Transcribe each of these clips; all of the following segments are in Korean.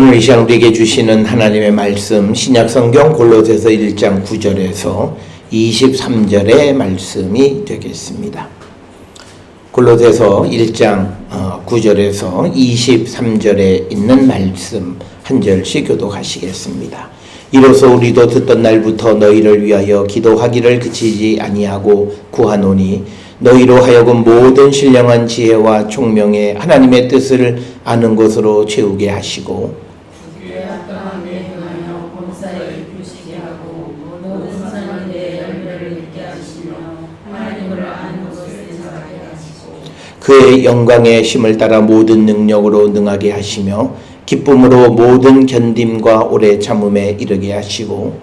오늘 이 시간 우리에게 주시는 하나님의 말씀 신약 성경 골로새서 1장 9절에서 23절의 말씀이 되겠습니다. 골로새서 1장 9절에서 23절에 있는 말씀 한 절씩 교독하시겠습니다. 이로써 우리도 듣던 날부터 너희를 위하여 기도하기를 그치지 아니하고 구하노니 너희로 하여금 모든 신령한 지혜와 총명에 하나님의 뜻을 아는 것으로 채우게 하시고 주의 합당함에 행하여 범사에 이루시게 하고 모든 선한 데 열매를 맺게 하시며 하나님을 아는 것을 자라게 하시고 그의 영광의 힘을 따라 모든 능력으로 능하게 하시며 기쁨으로 모든 견딤과 오래 참음에 이르게 하시고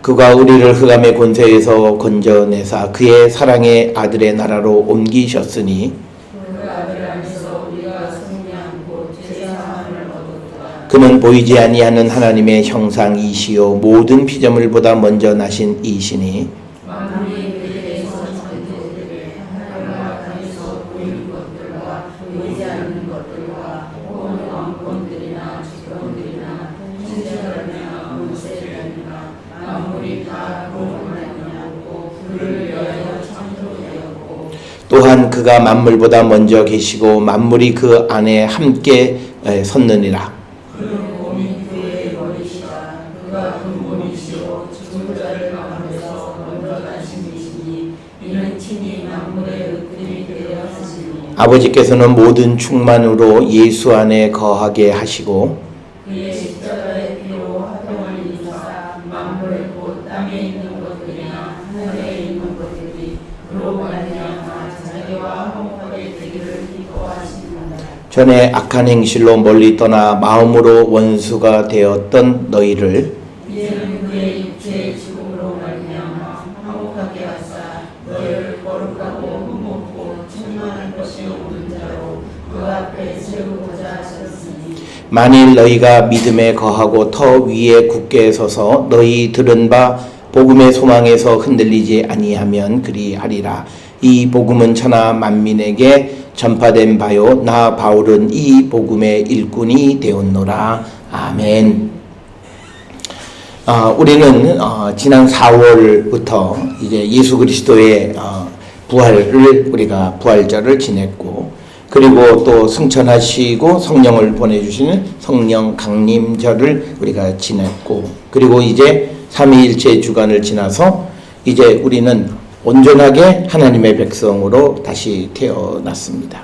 그가 우리를 흑암의 권세에서 건져내사 그의 사랑의 아들의 나라로 옮기셨으니 그 아들 안에서 우리가 승리한 곧 제사함을 얻었다 그는 보이지 아니하는 하나님의 형상이시요 모든 피조물보다 먼저 나신 이시니 또한 그가 만물보다 먼저 계시고 만물이 그 안에 함께 에, 섰느니라 그는 몸이 그의 머리시다 그가 근본이시요 죽은 자를 가운데서 먼저 나심이시니 이는 친히 만물의 으뜸이 되어 하시니 아버지께서는 모든 충만으로 예수 안에 거하게 하시고. 전에 악한 행실로 멀리 떠나 마음으로 원수가 되었던 너희를 만일 너희가 믿음에 거하고 터 위에 굳게 서서 너희 들은 바 복음의 소망에서 흔들리지 아니하면 그리하리라. 이 복음은 천하 만민에게 전파된 바요. 나 바울은 이 복음의 일꾼이 되었노라. 아멘. 아, 우리는 어, 지난 4월부터 이제 예수 그리스도의 어, 부활을 우리가 부활절을 지냈고 그리고 또 승천하시고 성령을 보내주시는 성령 강림절을 우리가 지냈고 그리고 이제 삼위일체 주간을 지나서 이제 우리는 온전하게 하나님의 백성으로 다시 태어났습니다.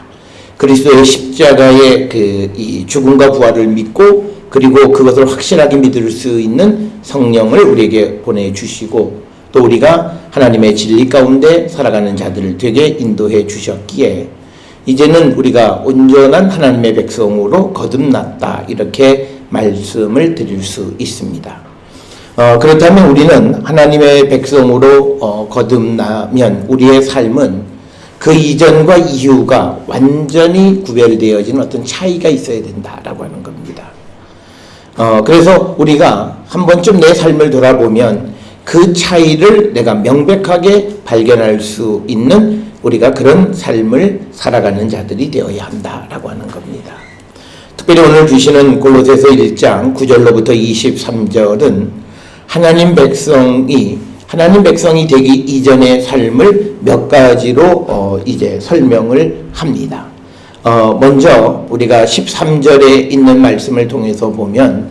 그리스도의 십자가의 그이 죽음과 부활을 믿고 그리고 그것을 확실하게 믿을 수 있는 성령을 우리에게 보내주시고 또 우리가 하나님의 진리 가운데 살아가는 자들을 되게 인도해 주셨기에 이제는 우리가 온전한 하나님의 백성으로 거듭났다 이렇게 말씀을 드릴 수 있습니다. 어, 그렇다면 우리는 하나님의 백성으로 어, 거듭나면 우리의 삶은 그 이전과 이후가 완전히 구별되어지는 어떤 차이가 있어야 된다라고 하는 겁니다. 어, 그래서 우리가 한 번쯤 내 삶을 돌아보면 그 차이를 내가 명백하게 발견할 수 있는 우리가 그런 삶을 살아가는 자들이 되어야 한다라고 하는 겁니다. 특별히 오늘 주시는 골로새서 1장 9절로부터 23절은 하나님 백성이 하나님 백성이 되기 이전의 삶을 몇 가지로 어, 이제 설명을 합니다. 어, 먼저 우리가 13절에 있는 말씀을 통해서 보면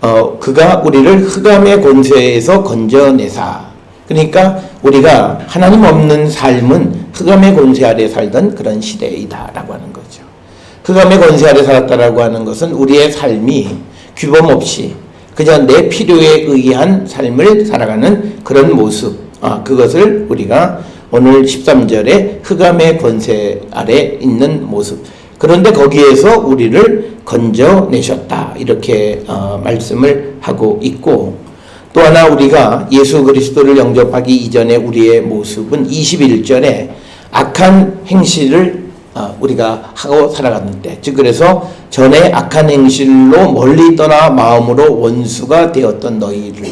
어, 그가 우리를 흑암의 권세에서 건져내사 그러니까 우리가 하나님 없는 삶은 흑암의 권세 아래 살던 그런 시대이다라고 하는 거죠. 흑암의 권세 아래 살았다라고 하는 것은 우리의 삶이 규범 없이 그냥 내 필요에 의한 삶을 살아가는 그런 모습, 아, 그것을 우리가 오늘 13절에 흑암의 권세 아래 있는 모습. 그런데 거기에서 우리를 건져내셨다. 이렇게 어, 말씀을 하고 있고 또 하나 우리가 예수 그리스도를 영접하기 이전에 우리의 모습은 21절에 악한 행실을 어, 우리가 하고 살아가는 때, 즉 그래서 전에 악한 행실로 멀리 떠나 마음으로 원수가 되었던 너희를,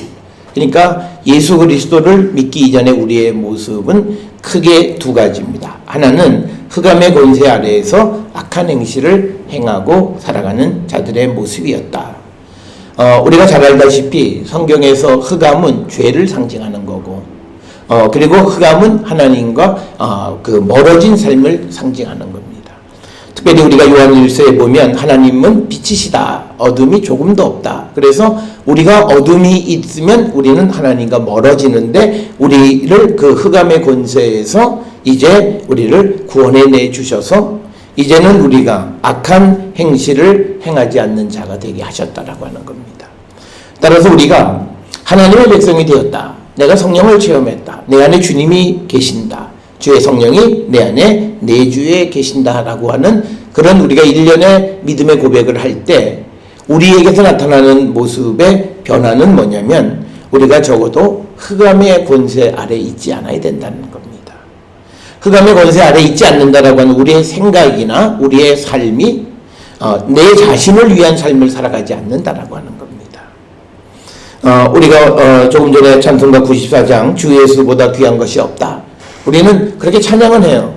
그러니까 예수 그리스도를 믿기 이전에 우리의 모습은 크게 두 가지입니다. 하나는 흑암의 권세 아래에서 악한 행실을 행하고 살아가는 자들의 모습이었다. 어, 우리가 잘 알다시피 성경에서 흑암은 죄를 상징하는 어, 그리고 흑암은 하나님과 어, 그 멀어진 삶을 상징하는 겁니다. 특별히 우리가 요한일서에 보면 하나님은 빛이시다. 어둠이 조금도 없다. 그래서 우리가 어둠이 있으면 우리는 하나님과 멀어지는데 우리를 그 흑암의 권세에서 이제 우리를 구원해 내 주셔서 이제는 우리가 악한 행실을 행하지 않는 자가 되게 하셨다라고 하는 겁니다. 따라서 우리가 하나님의 백성이 되었다. 내가 성령을 체험했다. 내 안에 주님이 계신다. 주의 성령이 내 안에 내주에 계신다라고 하는 그런 우리가 일련의 믿음의 고백을 할 때 우리에게서 나타나는 모습의 변화는 뭐냐면 우리가 적어도 흑암의 권세 아래 있지 않아야 된다는 겁니다. 흑암의 권세 아래 있지 않는다라고 하는 우리의 생각이나 우리의 삶이 어, 내 자신을 위한 삶을 살아가지 않는다라고 하는. 어, 우리가 어, 조금 전에 찬송가 94장 주 예수보다 귀한 것이 없다. 우리는 그렇게 찬양은 해요.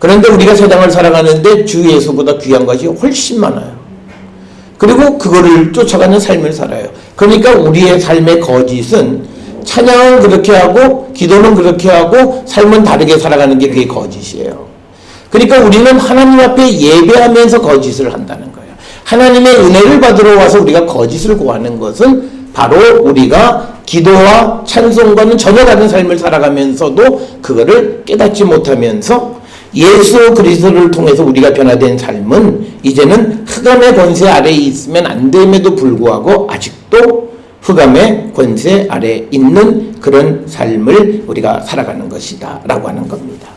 그런데 우리가 세상을 살아가는데 주 예수보다 귀한 것이 훨씬 많아요. 그리고 그거를 쫓아가는 삶을 살아요. 그러니까 우리의 삶의 거짓은 찬양은 그렇게 하고 기도는 그렇게 하고 삶은 다르게 살아가는 게 그게 거짓이에요. 그러니까 우리는 하나님 앞에 예배하면서 거짓을 한다는 거예요. 하나님의 은혜를 받으러 와서 우리가 거짓을 구하는 것은 바로 우리가 기도와 찬송과는 전혀 다른 삶을 살아가면서도 그거를 깨닫지 못하면서 예수 그리스도를 통해서 우리가 변화된 삶은 이제는 흑암의 권세 아래에 있으면 안 됨에도 불구하고 아직도 흑암의 권세 아래에 있는 그런 삶을 우리가 살아가는 것이다 라고 하는 겁니다.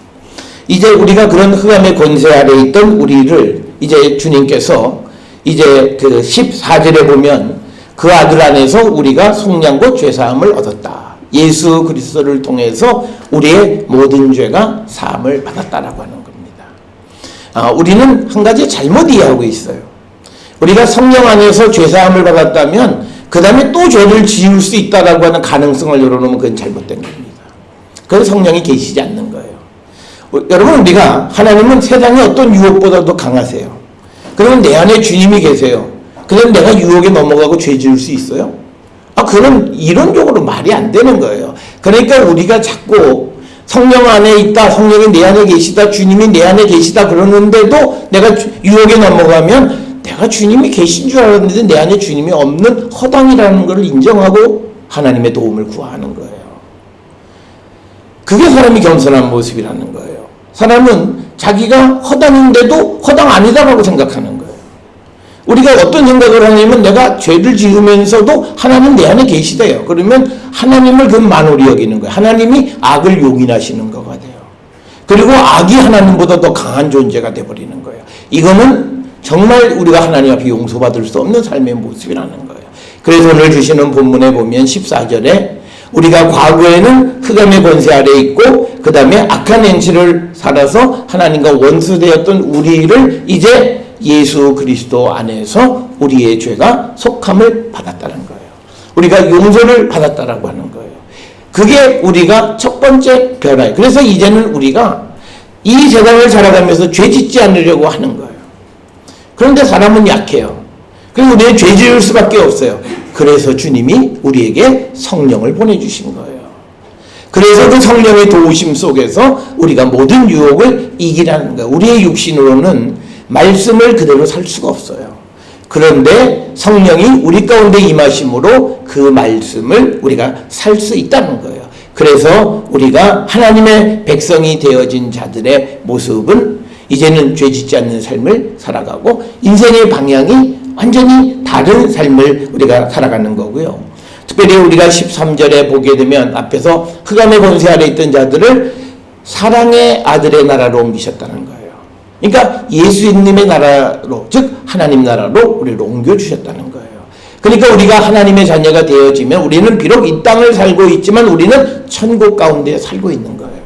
이제 우리가 그런 흑암의 권세 아래에 있던 우리를 이제 주님께서 이제 그 14절에 보면 그 아들 안에서 우리가 속량고 죄사함을 얻었다. 예수 그리스도를 통해서 우리의 모든 죄가 사함을 받았다라고 하는 겁니다. 아, 우리는 한 가지 잘못 이해하고 있어요. 우리가 성령 안에서 죄사함을 받았다면 그 다음에 또 죄를 지을 수 있다라고 하는 가능성을 열어놓으면 그건 잘못된 겁니다. 그래서 성령이 계시지 않는 거예요. 어, 여러분 우리가 하나님은 세상의 어떤 유혹보다도 강하세요. 그러면 내 안에 주님이 계세요. 그럼 내가 유혹에 넘어가고 죄 지을 수 있어요? 아, 그건 이론적으로 말이 안 되는 거예요. 그러니까 우리가 자꾸 성령 안에 있다, 성령이 내 안에 계시다, 주님이 내 안에 계시다 그러는데도 내가 유혹에 넘어가면 내가 주님이 계신 줄 알았는데 내 안에 주님이 없는 허당이라는 것을 인정하고 하나님의 도움을 구하는 거예요. 그게 사람이 겸손한 모습이라는 거예요. 사람은 자기가 허당인데도 허당 아니다라고 생각하는. 우리가 어떤 생각을 하냐면 내가 죄를 지으면서도 하나님 내 안에 계시대요. 그러면 하나님을 그 만홀히 여기는 거예요. 하나님이 악을 용인하시는 거가 돼요. 그리고 악이 하나님보다 더 강한 존재가 돼버리는 거예요. 이거는 정말 우리가 하나님 앞에 용서받을 수 없는 삶의 모습이라는 거예요. 그래서 오늘 주시는 본문에 보면 14절에 우리가 과거에는 흑암의 권세 아래 있고 그 다음에 악한 행실을 살아서 하나님과 원수되었던 우리를 이제 예수 그리스도 안에서 우리의 죄가 속함을 받았다는 거예요. 우리가 용서를 받았다라고 하는 거예요. 그게 우리가 첫 번째 변화예요. 그래서 이제는 우리가 이 세상을 살아가면서 죄 짓지 않으려고 하는 거예요. 그런데 사람은 약해요. 그래서 우리는 죄 지을 수밖에 없어요. 그래서 주님이 우리에게 성령을 보내주신 거예요. 그래서 그 성령의 도우심 속에서 우리가 모든 유혹을 이기라는 거예요. 우리의 육신으로는 말씀을 그대로 살 수가 없어요. 그런데 성령이 우리 가운데 임하심으로 그 말씀을 우리가 살 수 있다는 거예요. 그래서 우리가 하나님의 백성이 되어진 자들의 모습은 이제는 죄 짓지 않는 삶을 살아가고 인생의 방향이 완전히 다른 삶을 우리가 살아가는 거고요. 특별히 우리가 13절에 보게 되면 앞에서 흑암의 권세 아래 있던 자들을 사랑의 아들의 나라로 옮기셨다는 거예요. 그러니까 예수님의 나라로 즉 하나님 나라로 우리를 옮겨 주셨다는 거예요. 그러니까 우리가 하나님의 자녀가 되어지면 우리는 비록 이 땅을 살고 있지만 우리는 천국 가운데 살고 있는 거예요.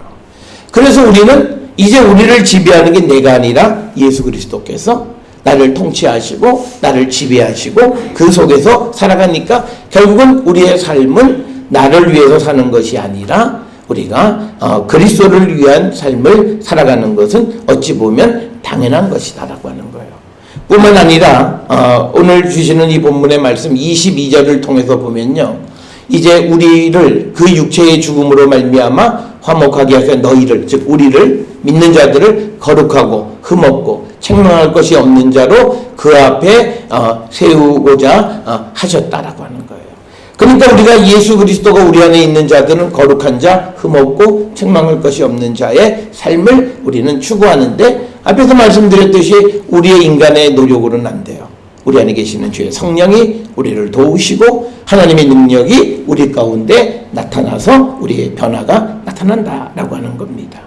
그래서 우리는 이제 우리를 지배하는 게 내가 아니라 예수 그리스도께서 나를 통치하시고 나를 지배하시고 그 속에서 살아가니까 결국은 우리의 삶은 나를 위해서 사는 것이 아니라 우리가 어, 그리스도를 위한 삶을 살아가는 것은 어찌 보면 당연한 것이다라고 하는 거예요. 뿐만 아니라 어, 오늘 주시는 이 본문의 말씀 22절을 통해서 보면요. 이제 우리를 그 육체의 죽음으로 말미암아 화목하게 하사 너희를 즉 우리를 믿는 자들을 거룩하고 흠없고 책망할 것이 없는 자로 그 앞에 어, 세우고자 어, 하셨다라고 하는 거예요. 그러니까 우리가 예수 그리스도가 우리 안에 있는 자들은 거룩한 자, 흠없고 책망할 것이 없는 자의 삶을 우리는 추구하는데 앞에서 말씀드렸듯이 우리의 인간의 노력으로는 안 돼요. 우리 안에 계시는 주의 성령이 우리를 도우시고 하나님의 능력이 우리 가운데 나타나서 우리의 변화가 나타난다라고 하는 겁니다.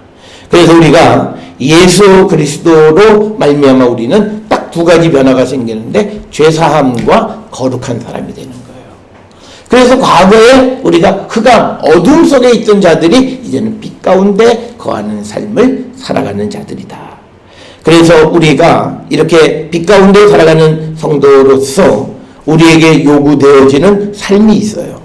그래서 우리가 예수 그리스도로 말미암아 우리는 딱 두 가지 변화가 생기는데 죄 사함과 거룩한 사람이 거예요. 그래서 과거에 우리가 흑암, 어둠 속에 있던 자들이 이제는 빛 가운데 거하는 삶을 살아가는 자들이다. 그래서 우리가 이렇게 빛 가운데 살아가는 성도로서 우리에게 요구되어지는 삶이 있어요.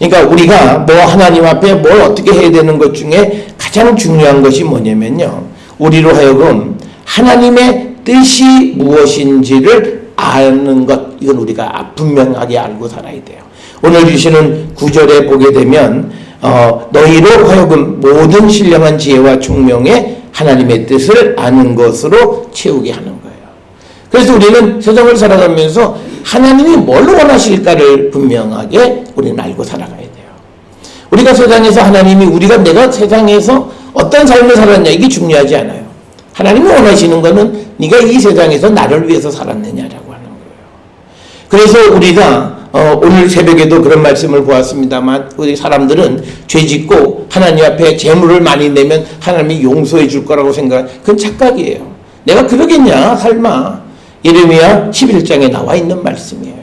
그러니까 우리가 뭐 하나님 앞에 뭘 어떻게 해야 되는 것 중에 가장 중요한 것이 뭐냐면요. 우리로 하여금 하나님의 뜻이 무엇인지를 아는 것, 이건 우리가 분명하게 알고 살아야 돼요. 오늘 주시는 구절에 보게 되면, 어, 너희로 하여금 모든 신령한 지혜와 총명에 하나님의 뜻을 아는 것으로 채우게 하는 거예요. 그래서 우리는 세상을 살아가면서 하나님이 뭘 원하실까를 분명하게 우리는 알고 살아가야 돼요. 우리가 세상에서 하나님이 우리가 내가 세상에서 어떤 삶을 살았냐 이게 중요하지 않아요. 하나님이 원하시는 것은 네가 이 세상에서 나를 위해서 살았느냐라고 하는 거예요. 그래서 우리가 어, 오늘 새벽에도 그런 말씀을 보았습니다만 우리 사람들은 죄 짓고 하나님 앞에 재물을 많이 내면 하나님이 용서해 줄 거라고 생각 그건 착각이에요. 내가 그러겠냐 설마 예레미야 11장에 나와 있는 말씀이에요.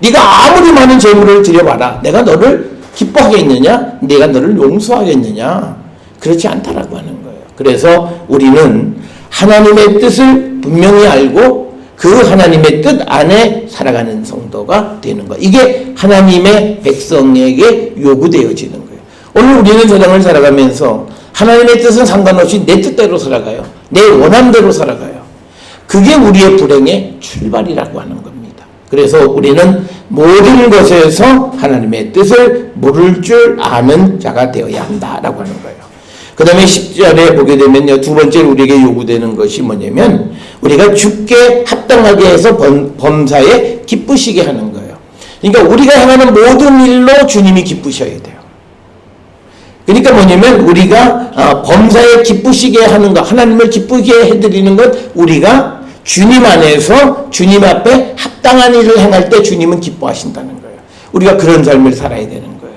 네가 아무리 많은 재물을 들여봐라. 내가 너를 기뻐하겠느냐? 내가 너를 용서하겠느냐? 그렇지 않다라고 하는 거예요. 그래서 우리는 하나님의 뜻을 분명히 알고 그 하나님의 뜻 안에 살아가는 성도가 되는 것. 이게 하나님의 백성에게 요구되어지는 거예요. 오늘 우리는 세상을 살아가면서 하나님의 뜻은 상관없이 내 뜻대로 살아가요. 내 원함대로 살아가요. 그게 우리의 불행의 출발이라고 하는 겁니다. 그래서 우리는 모든 것에서 하나님의 뜻을 모를 줄 아는 자가 되어야 한다라고 하는 거예요. 그 다음에 10절에 보게 되면요. 두 번째 우리에게 요구되는 것이 뭐냐면 우리가 죽게 합당하게 해서 범, 범사에 기쁘시게 하는 거예요. 그러니까 우리가 행하는 모든 일로 주님이 기쁘셔야 돼요. 그러니까 뭐냐면 우리가 어, 범사에 기쁘시게 하는 것, 하나님을 기쁘게 해드리는 것, 우리가 주님 안에서 주님 앞에 합당한 일을 행할 때 주님은 기뻐하신다는 거예요. 우리가 그런 삶을 살아야 되는 거예요.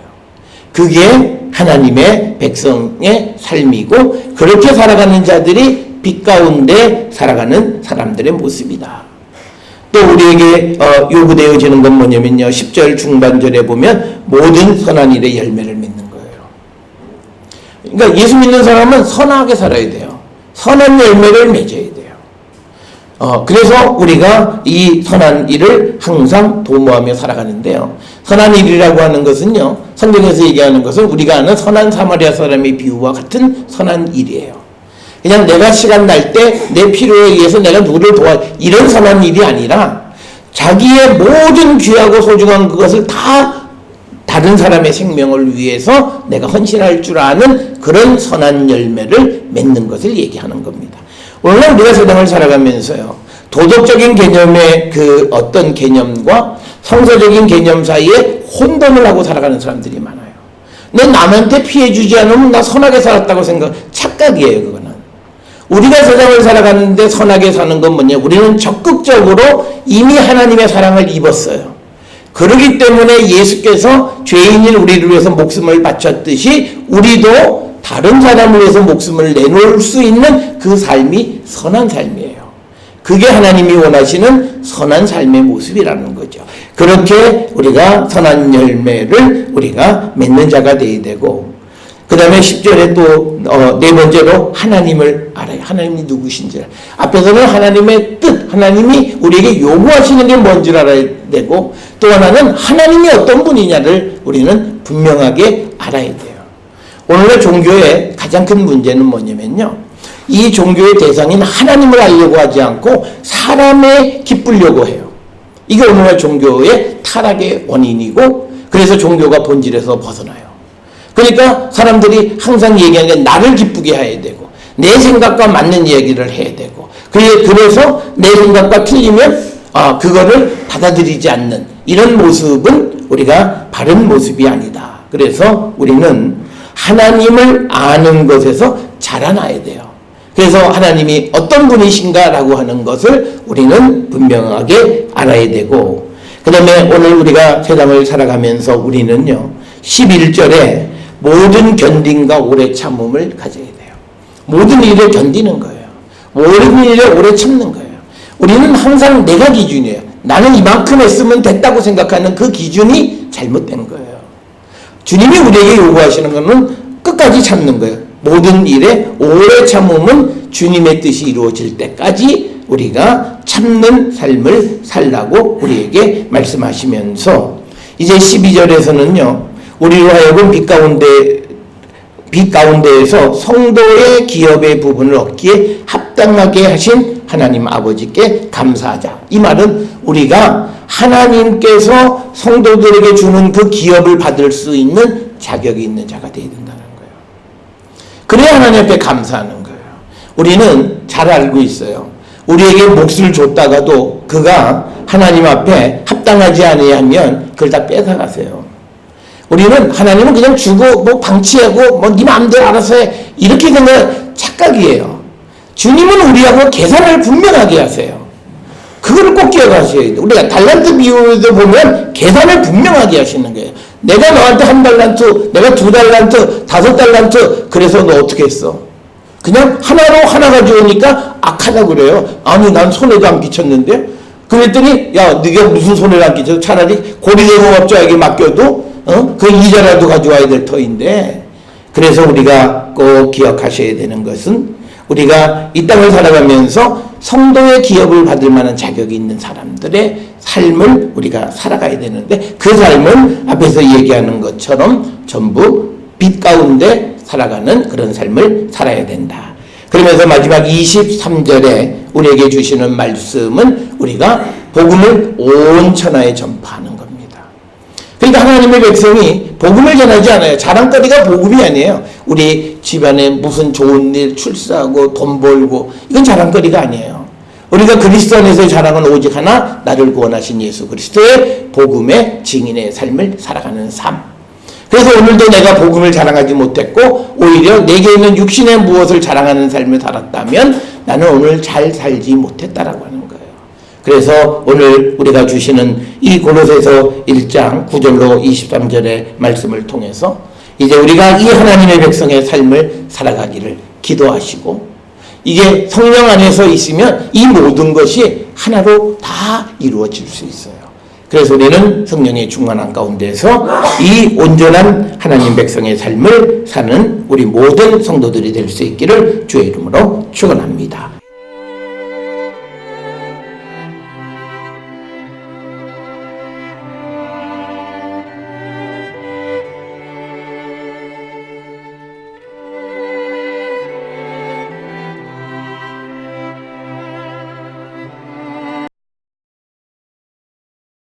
그게 하나님의 백성의 삶이고 그렇게 살아가는 자들이 빛 가운데 살아가는 사람들의 모습이다. 또 우리에게 어, 요구되어지는 건 뭐냐면요. 10절 중반절에 보면 모든 선한 일의 열매를 맺는 거예요. 그러니까 예수 믿는 사람은 선하게 살아야 돼요. 선한 열매를 맺어야 돼요. 어, 그래서 우리가 이 선한 일을 항상 도모하며 살아가는데요. 선한 일이라고 하는 것은요, 성경에서 얘기하는 것은 우리가 아는 선한 사마리아 사람의 비유와 같은 선한 일이에요. 그냥 내가 시간 날 때 내 필요에 의해서 내가 누구를 도와, 이런 선한 일이 아니라 자기의 모든 귀하고 소중한 그것을 다 다른 사람의 생명을 위해서 내가 헌신할 줄 아는 그런 선한 열매를 맺는 것을 얘기하는 겁니다. 오늘 우리가 세상을 살아가면서요. 도덕적인 개념의 그 어떤 개념과 성서적인 개념 사이에 혼돈을 하고 살아가는 사람들이 많아요. 내 남한테 피해 주지 않으면 나 선하게 살았다고 생각, 착각이에요, 그거는. 우리가 세상을 살아가는데 선하게 사는 건 뭐냐? 우리는 적극적으로 이미 하나님의 사랑을 입었어요. 그러기 때문에 예수께서 죄인인 우리를 위해서 목숨을 바쳤듯이 우리도 다른 사람을 위해서 목숨을 내놓을 수 있는 그 삶이 선한 삶이에요. 그게 하나님이 원하시는 선한 삶의 모습이라는 거죠. 그렇게 우리가 선한 열매를 우리가 맺는 자가 되어야 되고, 그 다음에 10절에 또, 어, 네 번째로 하나님을 알아요. 하나님이 누구신지. 앞에서는 하나님의 뜻, 하나님이 우리에게 요구하시는 게 뭔지를 알아야 되고, 또 하나는 하나님이 어떤 분이냐를 우리는 분명하게 알아야 돼요. 오늘날 종교의 가장 큰 문제는 뭐냐면요. 이 종교의 대상인 하나님을 알려고 하지 않고 사람에 기쁘려고 해요. 이게 오늘날 종교의 타락의 원인이고 그래서 종교가 본질에서 벗어나요. 그러니까 사람들이 항상 얘기하는 게 나를 기쁘게 해야 되고 내 생각과 맞는 얘기를 해야 되고 그래- 그래서 내 생각과 틀리면 아 그거를 받아들이지 않는 이런 모습은 우리가 바른 모습이 아니다. 그래서 우리는 하나님을 아는 것에서 자라나야 돼요. 그래서 하나님이 어떤 분이신가라고 하는 것을 우리는 분명하게 알아야 되고 그 다음에 오늘 우리가 세상을 살아가면서 우리는요 11절에 모든 견딘과 오래 참음을 가져야 돼요. 모든 일을 견디는 거예요. 모든 일에 오래 참는 거예요. 우리는 항상 내가 기준이에요. 나는 이만큼 했으면 됐다고 생각하는 그 기준이 잘못된 거예요. 주님이 우리에게 요구하시는 것은 끝까지 참는 거예요. 모든 일에 오래 참음은 주님의 뜻이 이루어질 때까지 우리가 참는 삶을 살라고 우리에게 말씀하시면서 이제 12절에서는요. 우리로 하여금 빛 가운데 빛 가운데에서 성도의 기업의 부분을 얻기에 합당하게 하신 하나님 아버지께 감사하자. 이 말은 우리가 하나님께서 성도들에게 주는 그 기업을 받을 수 있는 자격이 있는 자가 되어야 된다는 거예요. 그래야 하나님 앞에 감사하는 거예요. 우리는 잘 알고 있어요. 우리에게 몫을 줬다가도 그가 하나님 앞에 합당하지 아니하면 그걸 다 뺏어가세요. 우리는 하나님은 그냥 주고 뭐 방치하고 뭐 네 마음대로 알아서 해 이렇게 생각 착각이에요. 주님은 우리하고 계산을 분명하게 하세요. 그거를 꼭 기억하셔야 돼요. 우리가 달란트 비유도 보면 계산을 분명하게 하시는 거예요. 내가 너한테 한 달란트, 내가 두 달란트, 다섯 달란트, 그래서 너 어떻게 했어? 그냥 하나로 하나 가져오니까 악하다 그래요. 아니 난 손해도 안 끼쳤는데. 그랬더니 야 네가 무슨 손해를 안 끼쳐? 차라리 고리대공업자에게 맡겨도 어? 그 이자라도 가져와야 될 터인데. 그래서 우리가 꼭 기억하셔야 되는 것은 우리가 이 땅을 살아가면서 성도의 기업을 받을 만한 자격이 있는 사람들의 삶을 우리가 살아가야 되는데 그 삶은 앞에서 얘기하는 것처럼 전부 빛 가운데 살아가는 그런 삶을 살아야 된다. 그러면서 마지막 23절에 우리에게 주시는 말씀은 우리가 복음을 온 천하에 전파하는. 그러니까 하나님의 백성이 복음을 전하지 않아요. 자랑거리가 복음이 아니에요. 우리 집안에 무슨 좋은 일 출세하고 돈 벌고 이건 자랑거리가 아니에요. 우리가 그리스도 안에서의 자랑은 오직 하나 나를 구원하신 예수 그리스도의 복음의 증인의 삶을 살아가는 삶. 그래서 오늘도 내가 복음을 자랑하지 못했고 오히려 내게 있는 육신의 무엇을 자랑하는 삶을 살았다면 나는 오늘 잘 살지 못했다라고. 그래서 오늘 우리가 주시는 이 고로새서 1장 9절로 23절의 말씀을 통해서 이제 우리가 이 하나님의 백성의 삶을 살아가기를 기도하시고 이게 성령 안에서 있으면 이 모든 것이 하나로 다 이루어질 수 있어요. 그래서 우리는 성령의 충만한 가운데서 이 온전한 하나님 백성의 삶을 사는 우리 모든 성도들이 될 수 있기를 주의 이름으로 축원합니다.